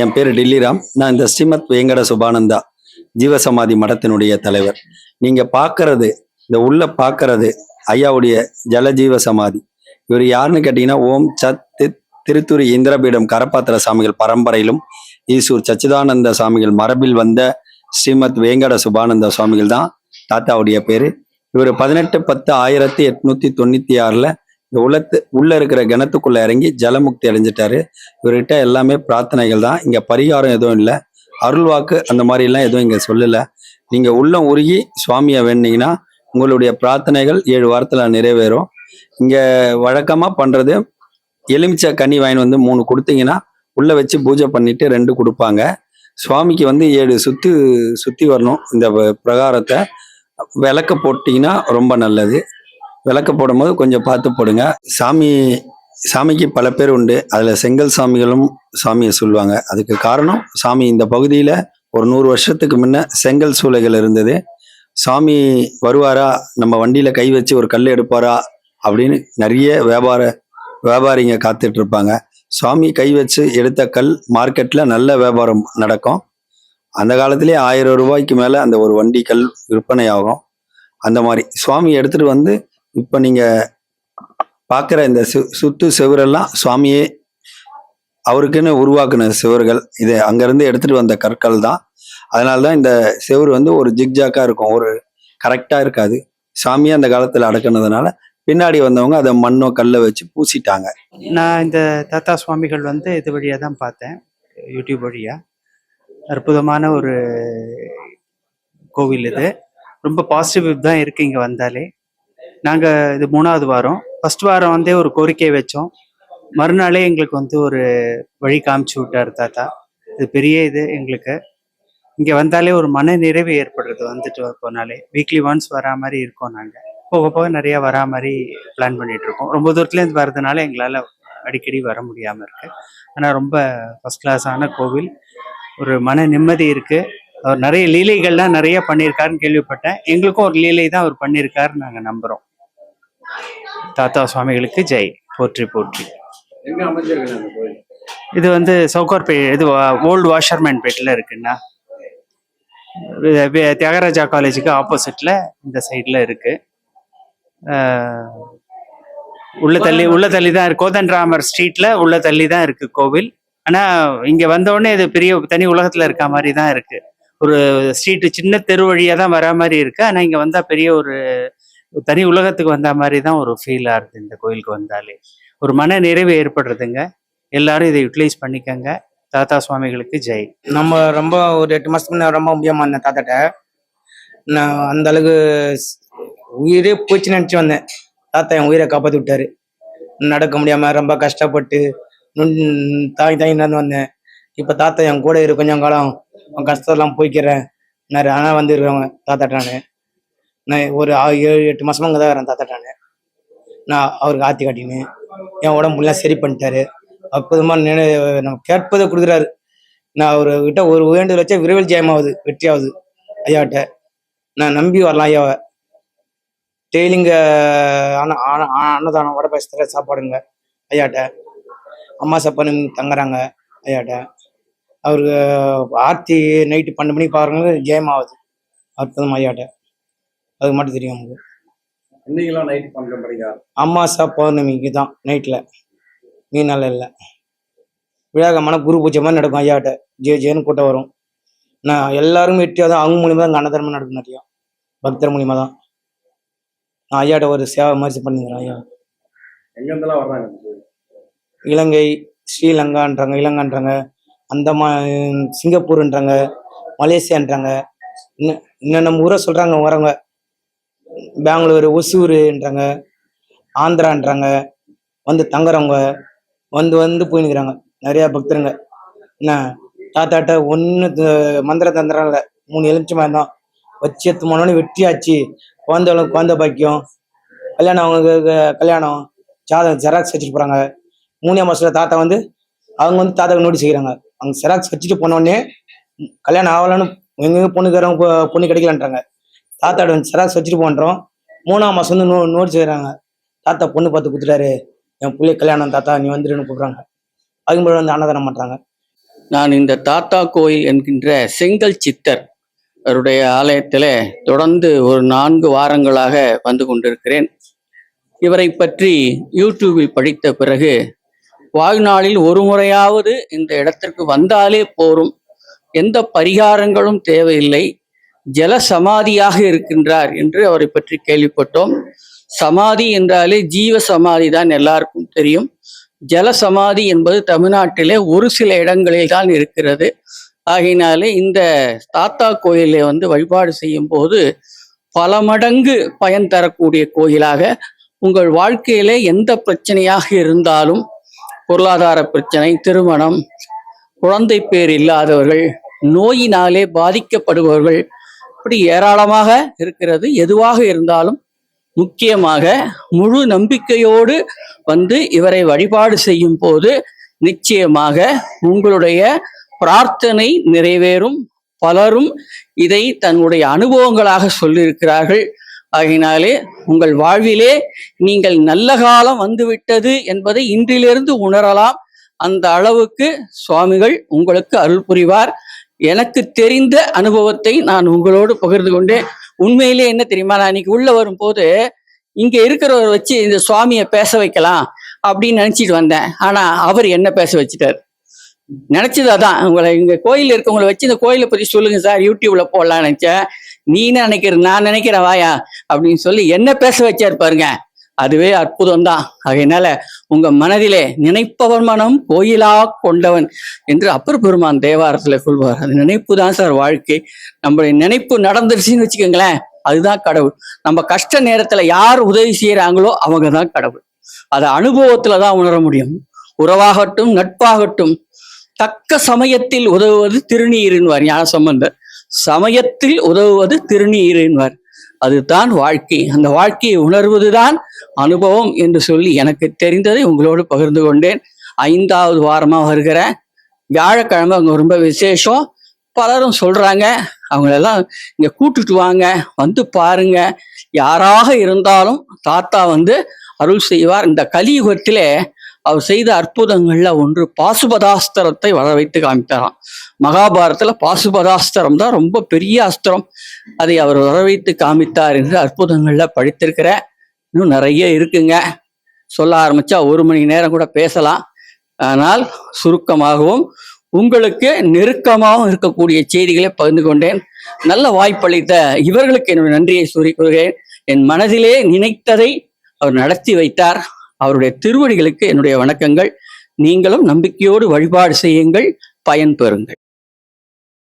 என் பேர் டில்லிராம். நான் இந்த ஸ்ரீமத் வேங்கட சுபானந்தா ஜீவசமாதி மடத்தினுடைய தலைவர். நீங்க பார்க்கறது இந்த உள்ள பார்க்கறது ஐயாவுடைய ஜலஜீவ சமாதி இவர் யாருன்னு கேட்டீங்கன்னா ஓம் சத் திருத்துறை இந்திரபீடம் கரப்பாத்திர சாமிகள் பரம்பரையிலும் ஈசூர் சச்சிதானந்த சாமிகள் மரபில் வந்த ஸ்ரீமத் வேங்கட சுபானந்த சுவாமிகள் தான் தாத்தாவுடைய பேரு. இவர் பதினெட்டு பத்து ஆயிரத்தி எட்நூத்தி தொண்ணூத்தி ஆறுல இந்த உலத்து உள்ள இருக்கிற கிணத்துக்குள்ள இறங்கி ஜலமுக்தி அடைஞ்சிட்டாரு. இவர்கிட்ட எல்லாமே பிரார்த்தனைகள் தான். இங்க பரிகாரம் எதுவும் இல்லை. அருள்வாக்கு அந்த மாதிரி எல்லாம் எதுவும் இங்க சொல்லல. நீங்க உள்ளம் உருகி சுவாமியை வேண்டிங்கன்னா உங்களுடைய பிரார்த்தனைகள் ஏழு வாரத்துல நிறைவேறும். இங்க வழக்கமா பண்றது எலுமிச்சை கனி வாங்கி வந்து மூணு கொடுத்தீங்கன்னா உள்ள வச்சு பூஜை பண்ணிட்டு ரெண்டு கொடுப்பாங்க. சுவாமிக்கு வந்து ஏழு சுத்து சுத்தி வரணும். இந்த பிரகாரத்தை விளக்க போட்டிங்கன்னா ரொம்ப நல்லது. விளக்க போடும்போது கொஞ்சம் பார்த்து போடுங்க. சாமி சாமிக்கு பல பேர் உண்டு. அதில் செங்கல் சாமிகளும் சாமியை சொல்லுவாங்க. அதுக்கு காரணம் சாமி இந்த பகுதியில் ஒரு நூறு வருஷத்துக்கு முன்ன செங்கல் சூளைகள் இருந்தது. சாமி வருவாரா? நம்ம வண்டியில் கை வச்சு ஒரு கல் எடுப்பாரா? அப்படின்னு நிறைய வியாபார வியாபாரிங்க காத்துட்டு இருப்பாங்க சுவாமி கை வச்சு எடுத்த கல் மார்க்கெட்டில் நல்ல வியாபாரம் நடக்கும். அந்த காலத்திலே ஆயிரம் ரூபாய்க்கு மேலே அந்த ஒரு வண்டி கல் விற்பனை ஆகும் அந்த மாதிரி. சுவாமி எடுத்துகிட்டு வந்து இப்போ நீங்கள் பார்க்குற இந்த சு சுத்து செவரெல்லாம் சுவாமியே அவருக்குன்னு உருவாக்குன சுவர்கள். இது அங்கேருந்து எடுத்துட்டு வந்த கற்கள் தான். அதனால தான் இந்த செவர் வந்து ஒரு ஜிக்ஜாக்காக இருக்கும். ஒரு கரெக்டாக இருக்காது. சாமியை அந்த காலத்தில் அடக்குனதுனால பின்னாடி வந்தவங்க அதை மண்ணோ கல்லை வச்சு பூசிட்டாங்க. நான் இந்த தாத்தா சுவாமிகள் வந்து இது வழியாக தான் பார்த்தேன். யூடியூப் வழியாக அற்புதமான ஒரு கோவில் இது. ரொம்ப பாசிட்டிவ் தான் இருக்குது இங்கே வந்தாலே. நாங்கள் இது மூணாவது வாரம். ஃபர்ஸ்ட் வாரம் வந்தே ஒரு கோரிக்கை வச்சோம். மறுநாளே எங்களுக்கு வந்து ஒரு வழி காமிச்சு விட்டார் தாத்தா. இது பெரிய இது எங்களுக்கு. இங்கே வந்தாலே ஒரு மன நிறைவு ஏற்படுறது வந்துட்டு போனாலே. வீக்லி ஒன்ஸ் வரா மாதிரி இருக்கோம் நாங்கள் போக போக நிறைய வரா மாதிரி பிளான் பண்ணிட்டு இருக்கோம். ரொம்ப தூரத்துலேருந்து வர்றதுனால எங்களால் அடிக்கடி வர முடியாமல் இருக்கு. ஆனால் ரொம்ப ஃபர்ஸ்ட் கிளாஸான கோவில். ஒரு மன நிம்மதி இருக்கு. அவர் நிறைய லீலைகள்லாம் நிறைய பண்ணியிருக்காருன்னு கேள்விப்பட்டேன். எங்களுக்கும் ஒரு லீலை தான் அவர் பண்ணியிருக்காருன்னு நாங்கள் நம்புகிறோம் தாத்தா சுவாமிகளுக்கு ஜெய். போற்றி போற்றி. இது வந்து சவுகார்பே இது ஓல்டு வாஷர்மேன் பேட்டில் இருக்குண்ணா. தியாகராஜா காலேஜுக்கு ஆப்போசிட்ல இந்த சைடில் இருக்கு. உள்ள தள்ளி உள்ள தள்ளி தான் இருக்கு. கோதண்டராமர் ஸ்ட்ரீட்ல உள்ள தள்ளி தான் இருக்கு கோவில். ஆனா இங்க வந்த உடனே இது பெரிய தனி உலகத்துல இருக்க மாதிரி தான் இருக்கு. ஒரு ஸ்ட்ரீட் சின்ன தெரு வழியா தான் வர மாதிரி இருக்கு. ஆனா இங்க வந்தா பெரிய ஒரு தனி உலகத்துக்கு வந்த மாதிரி தான் ஒரு ஃபீலாக இருக்குது இந்த கோயிலுக்கு வந்தாலே. ஒரு மன நிறைவு ஏற்படுறதுங்க. எல்லாரும் இதை யூட்டிலைஸ் பண்ணிக்கங்க. தாத்தா சுவாமிகளுக்கு ஜெய். நம்ம ரொம்ப ஒரு எட்டு மாதத்துக்கு முன்ன ரொம்ப முடியாமல் இருந்தேன் தாத்தாட்ட. நான் அந்த அளவுக்கு உயிரே போச்சு நினச்சி வந்தேன். தாத்தா என் உயிரை காப்பாற்றி விட்டாரு. நடக்க முடியாமல் ரொம்ப கஷ்டப்பட்டு நுண்- தாய் தாங்கி நடந்து வந்தேன். இப்போ தாத்தா என் கூட இரு கொஞ்சம் காலம். கஷ்டத்தெல்லாம் போய்க்கிறேன். நான் ஆனால் வந்துருக்கவங்க தாத்தாட்டானு நான் ஒரு ஏழு எட்டு மாசமா அங்கே தான் வரேன் தாத்தாட்டானு நான். அவருக்கு ஆத்தி காட்டின்னு. என் உடம்புலாம் சரி பண்ணிட்டாரு. அற்புதமாக நினை நம்ம கேட்பதை கொடுக்குறாரு. நான் அவர்கிட்ட ஒரு வேண்டுதல் வச்சா விரைவில் ஜெயமாகுது வெற்றியாகுது ஐயாட்ட நான் நம்பி வரலாம் ஐயாவை. டெய்லிங்க அன்ன அன்னதானம் வடை சாப்பாடுங்க ஐயாட்ட. அம்மா சாப்பாடு தங்குறாங்க ஐயாட்ட. அவருக்கு ஆர்த்தி நைட்டு பன்னெண்டு மணிக்கு பாருங்க ஜெயமாகுது அற்புதம் ஐயாட்ட. அது மட்டும் தெரியும் நமக்கு. இன்னைக்கெல்லாம் நைட் பண்ற படிக்கா அமாசா பௌர்ணமிக்கு தான் நைட்டில் மீன் நாள் இல்லை. விழாக்கமான குரு பூஜை மாதிரி நடக்கும் ஐயாட்ட. ஜே ஜேன்னு கூட்டம் வரும். நான் எல்லாரும் வெட்டியாக தான் அவங்க மூலியமா தான் அன்னதர்மம் நடக்கும் நிறையா பக்தர் மூலியமா தான். நான் ஐயாட்ட ஒரு சேவை மாதிரி பண்ணிக்கிறேன் ஐயா. எங்க இருந்தெல்லாம் வர்றாங்க இலங்கை ஸ்ரீலங்கான்றாங்க இலங்கான்றாங்க. அந்தமா சிங்கப்பூர்ன்றாங்க மலேசியான்றாங்க. இன்னும் இன்னும் நம்ம ஊரை சொல்றாங்க வரவங்க. பெங்களூர் ஒசூருன்றாங்க ஆந்திரான்றாங்க வந்து தங்குறவங்க வந்து வந்து போயினுக்கிறாங்க நிறையா பக்தருங்க. என்ன தாத்தாட்ட ஒன்று மந்திர தந்திரம் இல்லை. மூணு எலுமிச்சமாக தான். வச்சு எத்து மணி வெட்டியாச்சு. குழந்தைகளுக்கு குழந்தை பாக்கியம். கல்யாணம் அவங்க கல்யாணம். ஜாதகம் ஜெராக்ஸ் வச்சுட்டு போகிறாங்க மூணே மாதத்தில் தாத்தா வந்து அவங்க வந்து தாத்தாவுக்கு நோட்டீஸ் செய்கிறாங்க அவங்க ஜெராக்ஸ் வச்சுட்டு போனோடனே கல்யாணம் ஆகலன்னு எங்கெங்கே பொண்ணுக்காரங்க பொண்ணு கிடைக்கலன்றாங்க. தாத்தா வந்து ஜெராக்ஸ் வச்சுட்டு போன்றோம். மூணாம் மாதம் வந்து நோ நோட்டீஸ் செய்கிறாங்க தாத்தா பொண்ணு பார்த்து கொடுத்துட்டாரு என் பிள்ளை கல்யாணம் தாத்தா நீ வந்துருன்னு கூப்பிட்றாங்க. அதுக்கு வந்து அன்னதானம் பண்ணுறாங்க நான் இந்த தாத்தா கோயில் என்கின்ற செங்கல் சித்தர் அவருடைய ஆலயத்தில் தொடர்ந்து ஒரு நான்கு வாரங்களாக வந்து கொண்டிருக்கிறேன். இவரை பற்றி யூடியூபில் படித்த பிறகு வாழ்நாளில் ஒரு முறையாவது இந்த இடத்திற்கு வந்தாலே போரும். எந்த பரிகாரங்களும் தேவையில்லை. ஜல சமாதியாக இருக்கின்றார் என்று அவரை பற்றி கேள்விப்பட்டோம். சமாதி என்றாலே ஜீவ சமாதி தான் எல்லாருக்கும் தெரியும். ஜல சமாதி என்பது தமிழ்நாட்டிலே ஒரு சில இடங்களில் தான் இருக்கிறது. ஆகையினாலே இந்த தாத்தா கோயிலை வந்து வழிபாடு செய்யும் போது பல மடங்கு பயன் தரக்கூடிய கோயிலாக உங்கள் வாழ்க்கையிலே எந்த பிரச்சனையாக இருந்தாலும் பொருளாதார பிரச்சனை திருமணம் குழந்தை பேர் இல்லாதவர்கள் நோயினாலே பாதிக்கப்படுபவர்கள் இப்படி ஏராளமாக இருக்கிறது. எதுவாக இருந்தாலும் முக்கியமாக முழு நம்பிக்கையோடு வந்து இவரை வழிபாடு செய்யும் போது நிச்சயமாக உங்களுடைய பிரார்த்தனை நிறைவேறும். பலரும் இதை தன்னுடைய அனுபவங்களாக சொல்லியிருக்கிறார்கள். ஆகையினாலே உங்கள் வாழ்விலே நீங்கள் நல்ல காலம் வந்துவிட்டது என்பதை இன்றிலிருந்து உணரலாம். அந்த அளவுக்கு சுவாமிகள் உங்களுக்கு அருள் புரிவார். எனக்கு தெரிந்த அனுபவத்தை நான் உங்களோடு பகிர்ந்து கொண்டேன். உண்மையிலே என்ன தெரியுமா நான் இன்னைக்கு உள்ள வரும்போது இங்க இருக்கிறவரை வச்சு இந்த சுவாமியை பேச வைக்கலாம் அப்படின்னு நினைச்சிட்டு வந்தேன். ஆனா அவர் என்ன பேச வச்சுட்டார்? நினைச்சது அதான். உங்களை இங்க கோயில் இருக்கவங்களை வச்சு இந்த கோயிலை பத்தி சொல்லுங்க சார். யூடியூப்ல போடலாம்னு நினைச்சேன். நீ என்ன நினைக்கிற? நான் நினைக்கிறேன் வாயா அப்படின்னு சொல்லி என்ன பேச வச்சார் பாருங்க. அதுவே அற்புதம் தான் அதனால உங்க மனதிலே நினைப்பவன் மனம் கோயிலா கொண்டவன் என்று அப்பர் பெருமான் தேவாரத்துல சொல்வார். அது நினைப்பு தான் சார் வாழ்க்கை. நம்மளுடைய நினைப்பு நடந்துருச்சுன்னு வச்சுக்கோங்களேன் அதுதான் கடவுள். நம்ம கஷ்ட நேரத்துல யார் உதவி செய்யறாங்களோ அவங்க தான் கடவுள். அதை அனுபவத்துல தான் உணர முடியும். உறவாகட்டும் நட்பாகட்டும் தக்க சமயத்தில் உதவுவது திருநீரின்வார் ஞான சம்பந்தர் சமயத்தில் உதவுவது திருநீரின்வார். அதுதான் வாழ்க்கை. அந்த வாழ்க்கையை உணர்வதுதான் அனுபவம் என்று சொல்லி எனக்கு தெரிந்ததை உங்களோடு பகிர்ந்து கொண்டேன். ஐந்தாவது வாரமாக வருகிற வியாழக்கிழமை அங்கே ரொம்ப விசேஷம். பலரும் சொல்றாங்க அவங்களெல்லாம் இங்க கூட்டுட்டு வாங்க வந்து பாருங்க. யாராக இருந்தாலும் தாத்தா வந்து அருள் செய்வார். இந்த கலியுகத்திலே அவர் செய்த அற்புதங்கள்ல ஒன்று பாசுபதாஸ்திரத்தை வர வைத்து காமித்தாராம். மகாபாரத்தில் பாசுபதாஸ்திரம் தான் ரொம்ப பெரிய அஸ்திரம். அதை அவர் வர வைத்து காமித்தார் என்று அற்புதங்கள்ல படித்திருக்கிறேன். இன்னும் நிறைய இருக்குங்க. சொல்ல ஆரம்பிச்சா ஒரு மணி நேரம் கூட பேசலாம். ஆனால் சுருக்கமாகவும் உங்களுக்கு நெருக்கமாகவும் இருக்கக்கூடிய செய்திகளை பகிர்ந்து கொண்டேன். நல்ல வாய்ப்பளித்த இவர்களுக்கு என்னுடைய நன்றியை கூறுகிறேன் என் மனதிலே நினைத்ததை அவர் நடத்தி வைத்தார். அவருடைய திருவடிகளுக்கு என்னுடைய வணக்கங்கள். நீங்களும் நம்பிக்கையோடு வழிபாடு செய்யுங்கள். பயன் பெறுங்கள்